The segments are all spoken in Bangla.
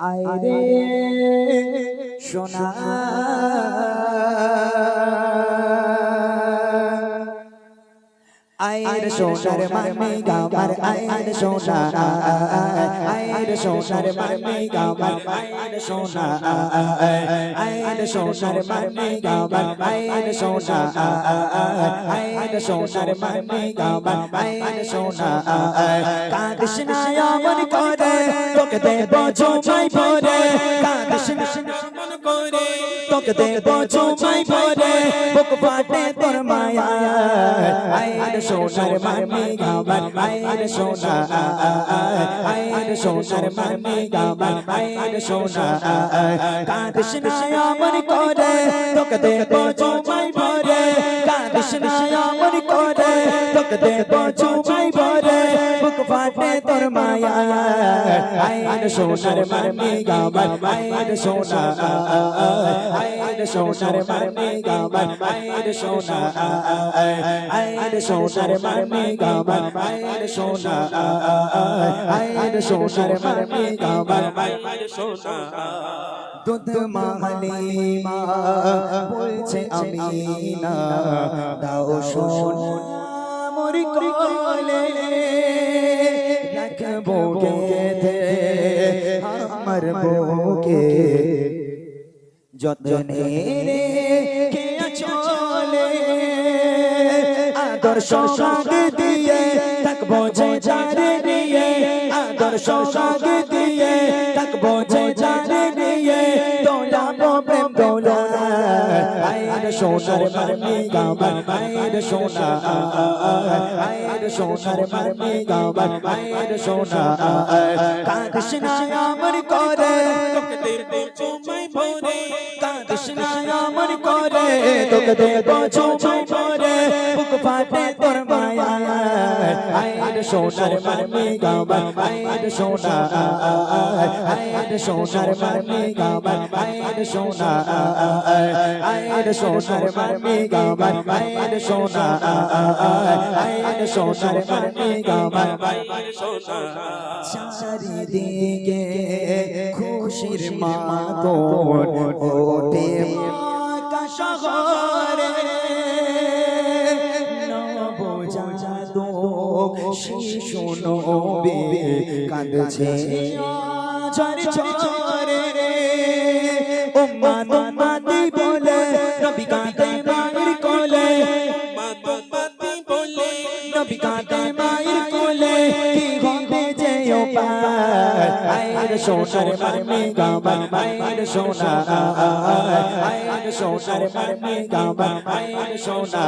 আয় রে সোনা। আয়ের সোনার মানে গামার আয়ের সোনা আয়ের সোনার মানে গামার আয়ের সোনা আয়ের সোনার মানে গামার আয়ের সোনা আয়ের সোনার মানে গামার আয়ের সোনা কাঁদিস না আমন করে তোকে দেব জমাই ভরে কাঁদিস না করে। তোকে দেব জমাই ভরে। বুক ফাটে তোর মায়া আয়ের সোনার মানে গামার আয়ের সোনা আয়ের সোনার মানে গামার আয়ের সোনা কাঁদিস না আমন করে। তোকে দেব জমাই ভরে। কাঁদিস না আমন করে। তোকে দেব আয়ের সোনার মানে গামার আয়ের সোনা আয়ের সোনার মানে গামার আয়ের সোনা আয়ের সোনার মানে গামার আয়ের সোনা আয়ের সোনার মানে গামার আয়ের সোনা দুধ মাহলি মা বলছে আমি না দাও শোন মোর কোলে রাখব কে আমার বুকে যতনে রে কে চলে আদর্শ সঙ্গ দিয়ে থাকব যে যারে নিয়ে আদর্শ সাগ সোনার মারমি গাবার আয়ের সোনা। আয়ের সোনার মারমি গাবার আয়ের সোনা। না আমার করে। তোকে দেব চুমাই ভরে। না আমার করে। তোকে দেব চুমাই সোনার মারমি গাবার আয়ের সোনা আয়ের সোনার মারমি গাবার আয়ের সোনা আয়ের সোনার মারমি গাবার আয়ের সোনা আয়ের সোনার মারমি গাবার আয়ের সোনা চারিদিকে খুশির মাতন ওঠে আকাশ শহরে শিশু নবে কাঁদছে। ঝরে ঝরে রে। উম্মা উম্মাতি বলে নবী কাঁদে মায়ের কোলে। উম্মা উম্মাতি বলে নবী কাঁদে আয়ের সোনার মারমি গাবার আয়ের সোনা আয়ের সোনার মারমি গাবার আয়ের সোনা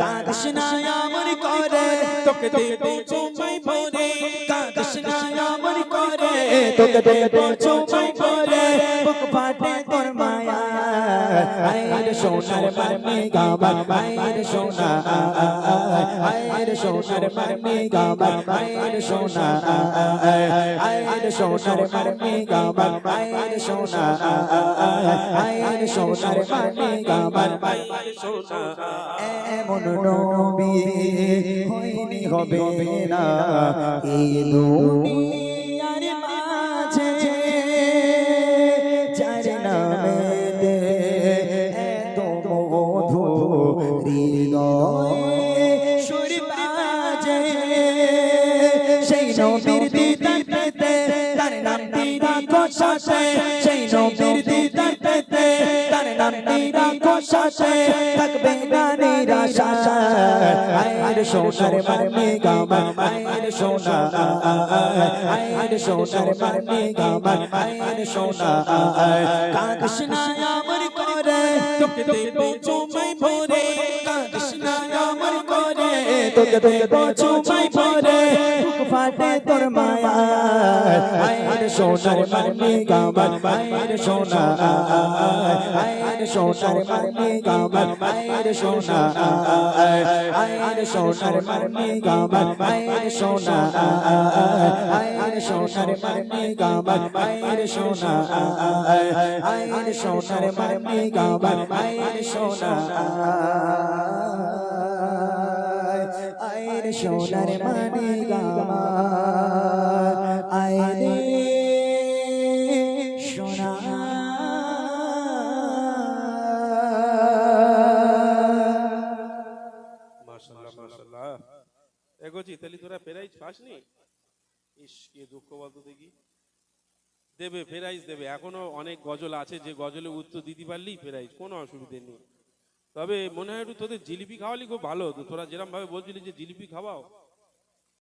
কাঁদিস না আমার করে তোকে দেব চুমাই ভরে কাঁদিস না আমার করে তোকে দেব চুমাই ভরে বুক ফাটে তোর মায়া আয়ের সোনার মারমি গাবার আয়ের সোনা আয়ের সোনার মারমি গাবার আয়ের সোনা আয়ের সোনার মারমি গাবার আয়ের সোনা আয়ের সোনার নবী হয়নি হবে না বাজে। সেই নবীর দিদার পেতে তার নামটি রাখো সাথে সেই নবীর দিদার পেতে তার নামটি রাখো সাথে থাকবে না নিরাশা আয়ের সোনার মারমি কাঁদিস আমার করে তোকে দেব চুমাই ভরে। দেব চুমাই বুক ফাটে তোর মায়া আয়ের সোনার মারমি গামার আয়ের সোনা আয়ের সোনার মারমি গামার আয়ের সোনা আয়ের সোনার মারমি গামার আয়ের সোনা আয়ের সোনার মারমি গামার আয়ের সোনা আয়ের সোনার মারমি গামার আয়ের সোনা মায়ের সোনার মানে আয়রে তাহলে তোরা ইস, কে দেখি দেবে ফেরাইজ দেবে। এখনও অনেক গজল আছে, যে গজলে উত্তর দিতে পারলেই ফেরাইজ কোনো অসুবিধে নেই। তবে মনে হয় একটু তোদের জিলিপি খাওয়ালি খুব ভালো হতো। তোরা যেরকম ভাবে বলছিলি যে জিলিপি খাওয়াও